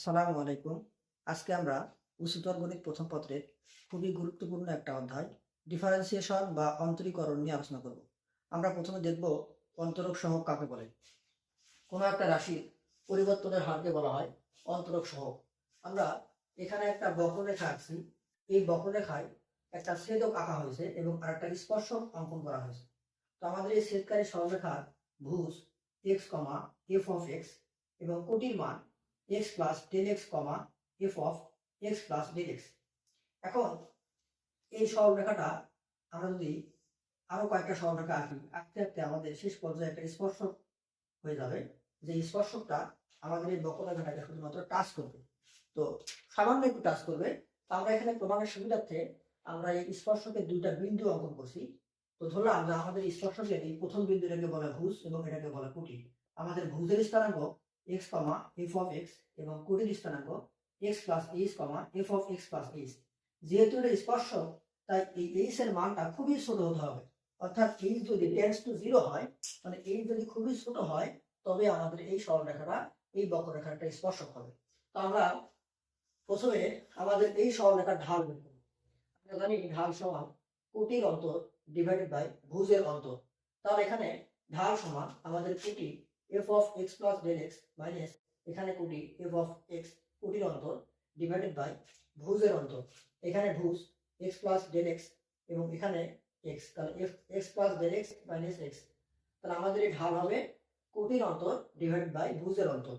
আসসালামু আলাইকুম। আজকে আমরা উচ্চতর গণিত প্রথম পত্রের খুবই গুরুত্বপূর্ণ একটা অধ্যায় ডিফারেন্সিয়েশন বা অন্তরীকরণ নিয়ে আলোচনা করব। আমরা প্রথমে দেখব অন্তরক সহগ কাকে বলে। কোনো একটা রাশির পরিবর্তনের হারকে বলা হয় অন্তরক সহগ আমরা এখানে একটা বক্ররেখা আঁকছি। এই বক্ররেখায় একটা ছেদক আঁকা হয়েছে এবং আর একটা স্পর্শক অঙ্কন করা হয়েছে। তো আমাদের এই ছেদকারী সরলরেখার ভুজ x comma f of x এবং কোটির মান x plus ten x comma f of x plus del x এখন এই সরলরেখাটা আমরা যদি আরও কয়েকটা সরলরেখা আঁকি, আঁকতে আঁকতে আমাদের শেষ পর্যায়ে একটা স্পর্শক হয়ে যাবে, যে স্পর্শকটা আমাদের এই বক্ররেখাটাকে শুধুমাত্র টাচ করবে। তো সামান্য একটু টাচ করবে, তো আমরা এখানে প্রমাণের সুবিধার্থে আমরা এই স্পর্শকের দুইটা বিন্দু অঙ্কন করছি। তো ধরলাম যে আমাদের স্পর্শকের এই প্রথম বিন্দুটাকে বলা ভুজ এবং এটাকে বলা কুটি। আমাদের ভুজের স্থানাঙ্ক x comma f of x এবং কোটির স্থানাঙ্ক x plus h comma f of x plus h যেহেতু এটা স্পর্শক তাই এই এইচ এর মানটা খুবই ছোট হতে হবে। অর্থাৎ এইচ যদি টেন্স টু জিরো হয় মানে এইচ যদি খুবই ছোট হয়, তবে আমাদের এই সরলরেখাটা, এই বক্ররেখাটা স্পর্শক হবে। তো আমরা প্রথমে আমাদের এই সরলরেখার ঢাল বের আমরা জানি ঢাল সমান কোটির অন্তর ডিভাইডেড বাই ভুজের অন্তর। তাহলে এখানে ঢাল সমান আমাদের কোটি f of x plus del x minus এখানে কোটি এফ অফ এক্স কোটির অন্তর ডিভাইডেড বাই ভুজের অন্তর। এখানে ভুজ এক্স প্লাস ডেল এক্স এবং এখানে এক্স তাহলে f x plus del x minus x তাহলে আমাদের এই ঢাল হবে কোটির অন্তর ডিভাইডেড বাই ভুজের অন্তর।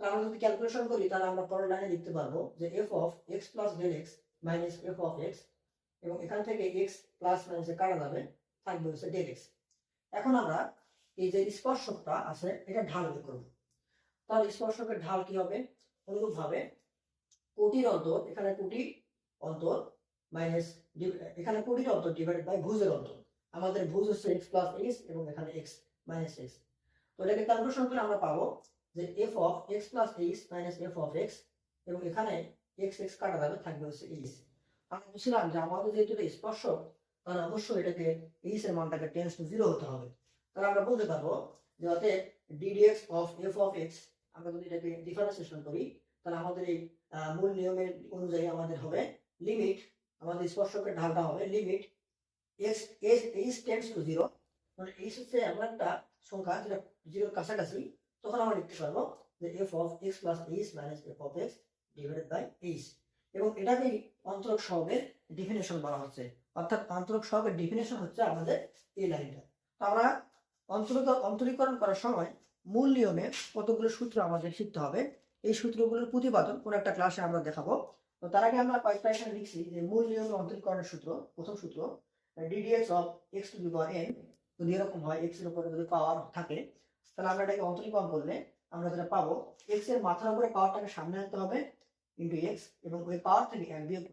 তাহলে আমরা যদি ক্যালকুলেশন করি, তাহলে আমরা পরের লাইনে লিখতে পারব যে f of x plus del x minus f of x এবং এখান থেকে এক্স প্লাস মাইনাসে কাটা যাবে, থাকবে হচ্ছে ডেল এক্স এখন আমরা এই যে স্পর্শকটা আছে, এটা ঢাল বের তাহলে স্পর্শকের ঢাল কি হবে? অনুরূপ ভাবে কোটির অন্তর, এখানে কোটি অন্তর মাইনাস এখানে কোটির অন্তর ডিভাইডেড বাই ভুজের অন্তর। আমাদের ভুজ হচ্ছে এক্স প্লাস এক্স এবং এখানে এক্স মাইনাস এক্স তো এটাকে ক্যালকুলেশন করে আমরা পাবো যে f of x plus h minus f of x এবং এখানে এক্স এক্স কাটা যাবে থাকবে হচ্ছে এইচ আমরা বুঝছিলাম যে আমাদের যেহেতু স্পর্শক, তাহলে অবশ্যই এটাকে এইচ এর মানটাকে টেন্স টু জিরো হতে হবে। তাহলে আমরা বলতে পারব যে অতএব d d x of f of x আমরা যদি এটাকে ডিফারেন্সিয়েশন করি, তাহলে আমাদের এই মূল নিয়মের অনুযায়ী আমাদের হবে লিমিট আমাদের স্পর্শকের ঢালটা হবে limit x as h tends to zero মানে এইচ হচ্ছে এমন একটা সংখ্যা যেটা জিরোর কাছাকাছি, তখন আমরা লিখতে পারব যে f of x plus h minus f of x divided by h এবং এটাকেই অন্তরক সহগের ডিফিনেশন বলা হচ্ছে। অর্থাৎ অন্তরক সহগের ডিফিনেশন হচ্ছে আমাদের এই লাইনটা। তো আমরা অন্তরীকরণ করার সময় মূল নিয়মে কতগুলো সূত্র আমাদের শিখতে হবে। এই সূত্রগুলোর প্রতিপাদন কোন একটা ক্লাসে আমরা দেখাবো। তো তার আগে আমরা কয়েকটা এখানে লিখছি যে মূল নিয়মে অন্তরীকরণের সূত্র, প্রথম সূত্র d d x of x to power n যদি এরকম হয় এক্সের উপরে যদি পাওয়ার থাকে, তাহলে আমরা এটাকে অন্তরীকরণ করলে আমরা যেটা পাবো এক্সের মাথার উপরে পাওয়ারটাকে সামনে আনতে হবে ইন্টু এক্স এবং ওই পাওয়ার থেকে এক বিয়োগ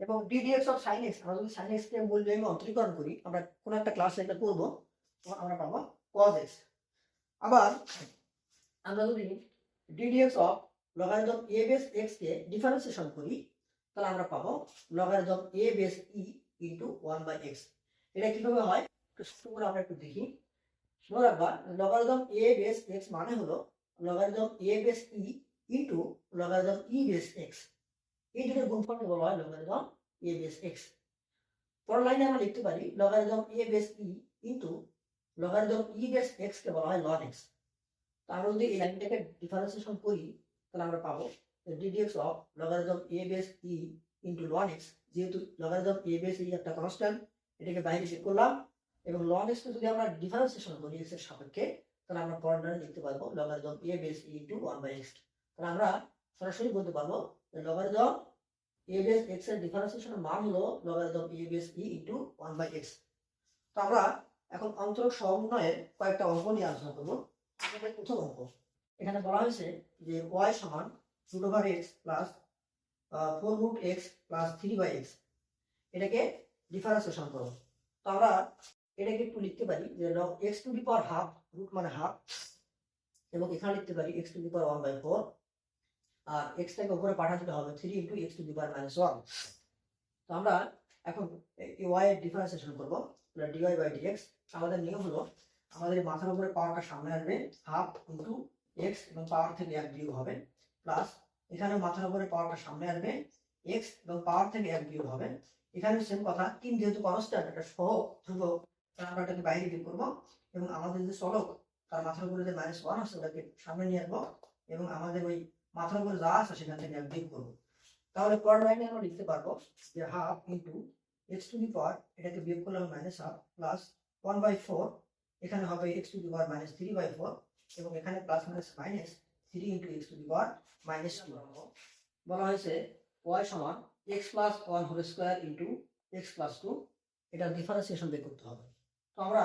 এবং ডিডিএক্স অফ সাইন এক্স আমরা যদি সাইন এক্স কে মূল নিয়মে অন্তরীকরণ করি, আমরা কোন একটা ক্লাসে এটা করব তখন আমরা পাবো cos x আবার আমরা যদি d d x of logarithm a base x কে ডিফারেন্সিয়েশন করি, তাহলে আমরা পাবো logarithm a base e into one by x এটা কীভাবে হয়? একটু আমরা একটু দেখি। মনে রাখবা লগারিদম এ বেস এক্স মানে হলো logarithm a base e into logarithm e base x এই দুটোর গুণফলকে বলা হয় লগারিদম এ বেস এক্স পরের লাইনে আমরা লিখতে পারি logarithm a base e into logarithm e base x কে বলা হয় লন এক্স তো আমরা যদি এই লাইনটাকে ডিফারেন্সিয়েশন করি, তাহলে আমরা পাবো ddx of logarithm A base e into ln x যেহেতু লগারিদম এ বেস ই একটা কনস্ট্যান্ট এটাকে বাইরে বের করলাম, এবং লন এক্স যদি আমরা ডিফারেন্সিয়েশন করি এক্সের সাপেক্ষে, তাহলে আমরা পরের লিখতে পারব logarithm a base e into one by x তাহলে আমরা সরাসরি বলতে পারব লগারিদম এ বেস এক্সের ডিফারেন্সিয়েশনের মান হলো logarithm a base e into one by x তো আমরা এখন অন্তরক সমন্বয়ের কয়েকটা অঙ্ক নিয়ে আলোচনা করব। প্রথম অঙ্ক। এখানে বলা হয়েছে যে ওয়াই সমান root over x plus four root x plus three by x এটাকে ডিফারেন্সিয়েশন করো। তো আমরা এটাকে একটু লিখতে পারি যে log x to the power half root মানে হাফ এবং এখানে লিখতে পারি x to the power one by four আর এক্সটাকে উপরে পাঠাতে হবে three into x to the power minus one তো আমরা এখন ওয়াই এর ডিফারেন্সিয়েশন করব। ডিওয়াই বাই ডিএক্স আমাদের নিয়ম হলো আমাদের মাথার উপরে পাওয়ারটা সামনে আসবে হাফ ইন্টু এক্স এবং পাওয়ার থেকে এক বিয়োগ হবে প্লাস এখানে মাথার উপরে পাওয়ারটা সামনে আসবে এক্স এবং পাওয়ার থেকে এক বিয়োগ হবে। এখানে সেম কথা, তিন যেহেতু কনস্ট্যান্ট একটা সহগ, ধ্রুবক আমরা এটাকে বাইরে বের করব, এবং আমাদের যে চলক তার মাথার উপরে যে মাইনাস ওয়ান আছে, ওটাকে সামনে নিয়ে আসব, এবং আমাদের ওই মাথার উপরে যা আছে, সেখান থেকে এক বিয়োগ করব। তাহলে পরের লাইনে আমরা লিখতে পারব যে half into x to the power এটাকে বিয়োগ করলে হবে minus half plus one by four এখানে হবে x to the power minus three by four এবং এখানে plus minus minus three into x to the power minus two বলা হয়েছে ওয়াই সমান x plus one whole square into x plus two এটার differentiation বের করতে হবে। তো আমরা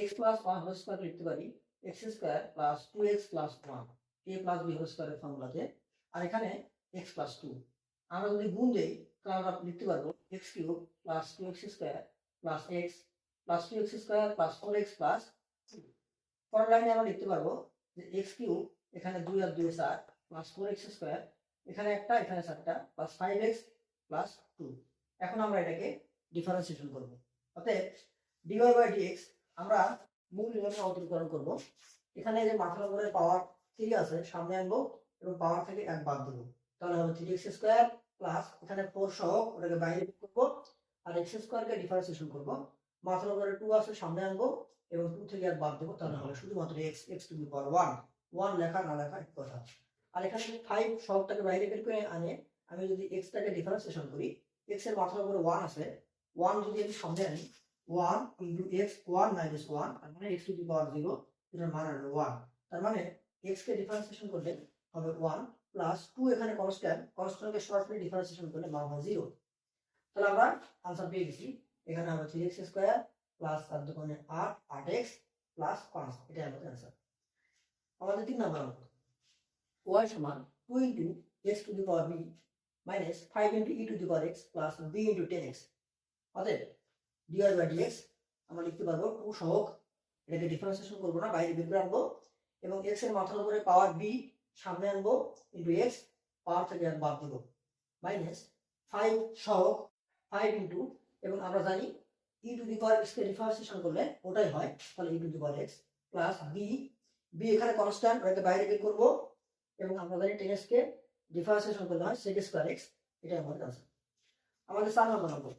x plus one whole square লিখতে পারি x square plus two x plus one a plus b whole স্কোয়ারের ফর্মুলাতে আর এখানে এক্স প্লাস টু আমরা যদি গুণ দেই, তাহলে আমরা লিখতে পারব x cube plus two x square plus x plus two x square plus four x plus পরের লাইনে আমরা লিখতে পারব যে এক্স কিউব এখানে দুই আর দুই চার প্লাস ফোর এক্স স্কোয়ার এখানে একটা, এখানে চারটা plus five x plus two এখন আমরা এটাকে ডিফারেন্সিয়েশন করব। অতএব ডিওয়াই বাই ডিএক্স আমরা মূল নিয়মে অন্তর্করণ করব। এখানে যে মাথার উপরে পাওয়ার থ্রি আছে, সামনে আনব এবং পাওয়ার থেকে এক বাদ দেবো। তাহলে হবে এক্স স্কোয়ার প্লাস এখানে ফোর সহ ওটাকে বাইরে করব, আর এক্স স্কোয়ারকে ডিফারেন্সিয়েশন করব। মাথার উপরে টু আছে, সামনে আনব, এবং টু থেকে এক বাদ দেবো, তাহলে শুধুমাত্র x x to power one one লেখা, না লেখা, এক কথা। আর এখানে ফাইভ সবটাকে বাইরে বের করে আনে, আমি যদি এক্সটাকে ডিফারেন্সিয়েশন করি এক্সের মাথার উপরে ওয়ান আছে ওয়ান যদি আমি সামনে আনি one into x one minus one তার মানে x to the power zero এটার মান আসবে ওয়ান তার মানে এক্স কে ডিফারেন্সিয়েশন করলে হবে ওয়ান প্লাস টু এখানে কনস্ট্যান্ট কনস্ট্যান্টকে সরাসরি ডিফারেন্সিয়েশন করলে মান হয় জিরো তাহলে আমরা আনসার পেয়ে গেছি। এখানে হবে থ্রি এক্স স্কোয়ার প্লাস আর দোকানে আট আট এক্স প্লাস পাঁচ, এটাই আমাদের অ্যান্সার আমাদের তিন নম্বর অঙ্ক ওয়াই সমান two into x to the power b minus five into e to the power x plus b into ten x অতএব ডিআই বাই ডিএক্স আমরা লিখতে পারব টু সহক এটাকে ডিফারেন্সিয়েশন করব না, বাইরে বের করে আনব। এবং এক্সের মাথার উপরে পাওয়ার বি সামনে আনব ইন্টু এক্স পাওয়ার থেকে বাদ দেবো। মাইনাস ফাইভ সহক ফাইভ ইন্টু এবং আমরা জানি e to the power x কে ডিফারেন্সিয়েশন করলে ওটাই হয়, তাহলে e to the power x plus b b এখানে কনস্ট্যান্ট ওটাকে বাইরে বের করব, এবং আমরা জানি টেন এক্স কে ডিফারেন্সিয়েশন করলে হয় সেক স্কোয়ার এক্স এটাই আমাদের আনসার আমাদের চার নম্বর নম্বর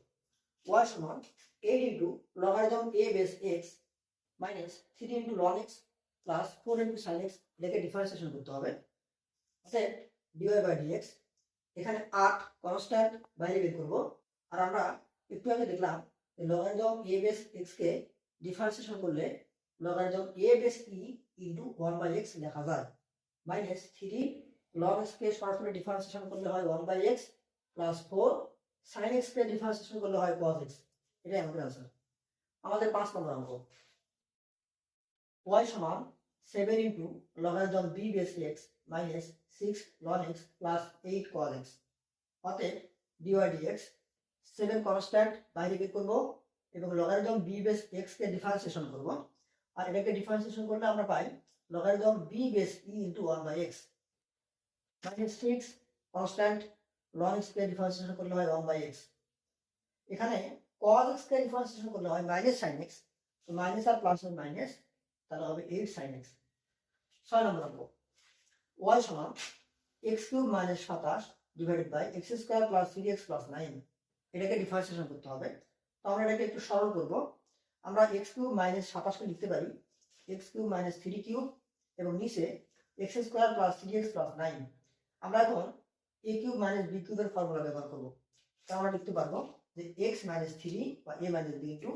ওয়াই সমান eight into logarithm a base x minus three into ln x plus four into sine x এটাকে ডিফারেন্সিয়েশন করতে হবে। অতএব ডিওয়াই বাই ডিএক্স এখানে আট কনস্ট্যান্ট বাইরে বের করব। আর আমরা একটু আগে দেখলাম লগারিদম এ বেস এক্স কে ডিফারেন্সিয়েশন করলে logarithm a base e into one by x লেখা যায়। মাইনাস থ্রি লগ এক্স কে সরাসরি ডিফারেন্সিয়েশন করলে হয় one by x plus four sine x কে ডিফারেন্সিয়েশন করলে হয় কস এক্স এটাই আমাদের আনসার আমাদের পাঁচ নম্বর অঙ্ক। ওয়াই সমান seven into logarithm b base x minus six ln x plus eight cos x অতএব ডিওয়াই ডিএক্স সেভেন কনস্ট্যান্ট বাইরে বের করব এবং লগারিদম বি বেস এক্স কে ডিফারেন্সিয়েশন করব। আর এটাকে ডিফারেন্সিয়েশন করলে আমরা পাই logarithm বি base e into 1 by x minus 6 constant ln x কে ডিফারেন্সিয়েশন করলে হয় 1 বাই এক্স এখানে cos x কে ডিফারেন্সিয়েশন করলে হয় মাইনাস sin x তো মাইনাস আর প্লাস আর মাইনাস তাহলে হবে 8 sin x ছয় নম্বর অঙ্ক। y সমান এক্স কিউব মাইনাস সাতাশ divided by x square plus three x plus nine এটাকে ডিফারেন্সিয়েশন করতে হবে। তো আমরা এটাকে একটু সরল করব। আমরা এক্স কিউব মাইনাস সাতাশকে লিখতে পারি। X cube minus three cube এবং নিচে x square plus three x plus nine আমরা এখন এ কিউব মাইনাস বি কিউবের ফর্মুলা ব্যবহার করব। তা আমরা লিখতে পারব যে এক্স মাইনাস থ্রি বা a minus b into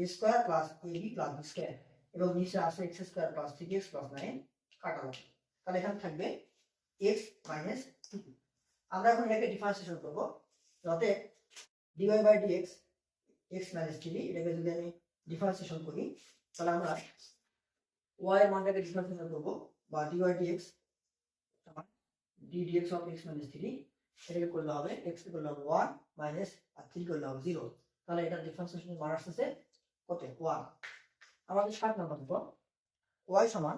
a square plus a b plus b square এবং নিচে আছে x square plus three x plus nine কাটাবো তাহলে এখানে থাকবে এক্স মাইনাস আমরা এখন এটাকে ডিফারেন্সিয়েশন করব। যাতে dy by d x x minus three এটাকে যদি আমি ডিফারেন্সিয়েশন করি, তাহলে আমরা y এর মানটাকে ডিফারেন্সিয়েশন করব, বা dy dx d dx of x minus 3 এটাকে করলে হবে কে করলে হবে 1 মাইনাস আর 3 করলে হবে 0 তাহলে এটা ডিফারেন্সিয়েশন মান আসছে কত? 1 আমাদের 7 নম্বর দেব। y সমান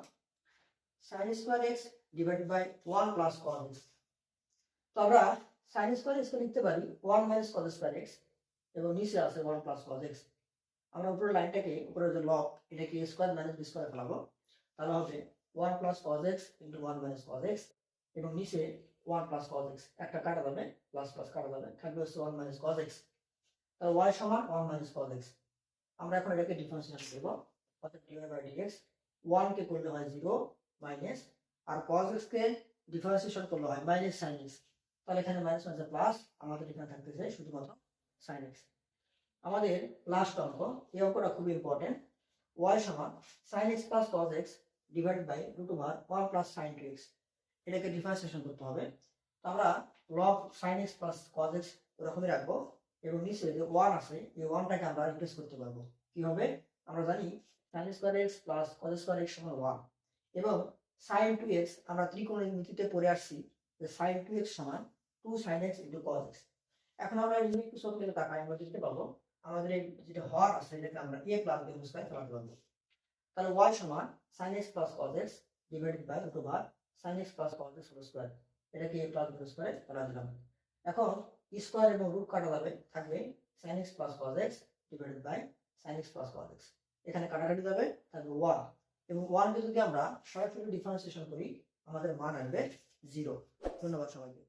sin square x divided by 1 plus x তো আমরা sin স্কয়ার x লিখতে পারি 1 মাইনাস cos স্কয়ার x এবং নিচে আছে 1 প্লাস cos x আমরা উপরের লাইনটাকে, উপরের যে লব এটাকে স্কোয়ার মাইনাস বি স্কোয়ার ফেলাবো। তাহলে হবে one plus cos x into one minus cos x এবং নিচে ওয়ান প্লাস কজ এক্স একটা কাটা যাবে প্লাস প্লাস কাটা যাবে, থাকবে হচ্ছে ওয়ান মাইনাস কজ এক্স তাহলে ওয়াই সমান ওয়ান মাইনাস কজ এক্স আমরা এখন এটাকে ডিফারেন্সিয়েশন দেব, অর্থাৎ ডিভাই বাই ডিএক্স ওয়ানকে করলে হয় জিরো মাইনাস আর কজ এক্সকে ডিফারেন্সিয়েশন করলে হয় মাইনাস সাইন এক্স তাহলে এখানে মাইনাস মাইনাস প্লাস আমাদের এখানে থাকতেছে শুধুমাত্র সাইন এক্স আমাদের লাস্ট অঙ্ক, এই অঙ্কটা খুবই ইম্পর্টেন্ট ওয়াই সমান sine x plus cos x divide by root over one plus sine two x এটাকে ডিফারেন্সিয়েশন করতে হবে। তো আমরা log sine x plus cos x ওরকমই রাখব। এবং নিচে যে ওয়ান আছে, এই ওয়ানটাকে আমরা রিপ্লেস করতে পারব। কি হবে? আমরা জানি sine square x plus cos square x সমান ওয়ান এবং সাইন টু এক্স আমরা ত্রিকোণের নীতিতে পড়ে আসছি যে সাইন টু এক্স সমান two sine x into cos x এখন আমরা এই একটু ছোট থেকে তাকাই আমরা দেখতে পাবো, আমাদের এই যেটা হর আছে, এটাকে আমরা এ প্লাস বি স্কোয়ার ফেলাতে পারব তাহলে ওয়াই সমান sine x plus cos x divided by root over sine x plus cos x whole square এটাকে এ প্লাস বি স্কোয়ার ফেলা দিলাম। এখন স্কোয়ার এবং রুট কাটা যাবে, থাকবে sine x plus cos x divided by sine x plus cos x এখানে কাটাকাটি যাবে, থাকবে ওয়ান এবং ওয়ানকে যদি আমরা সরাসরি ডিফারেন্সিয়েশন করি, আমাদের মান আসবে জিরো ধন্যবাদ সবাইকে।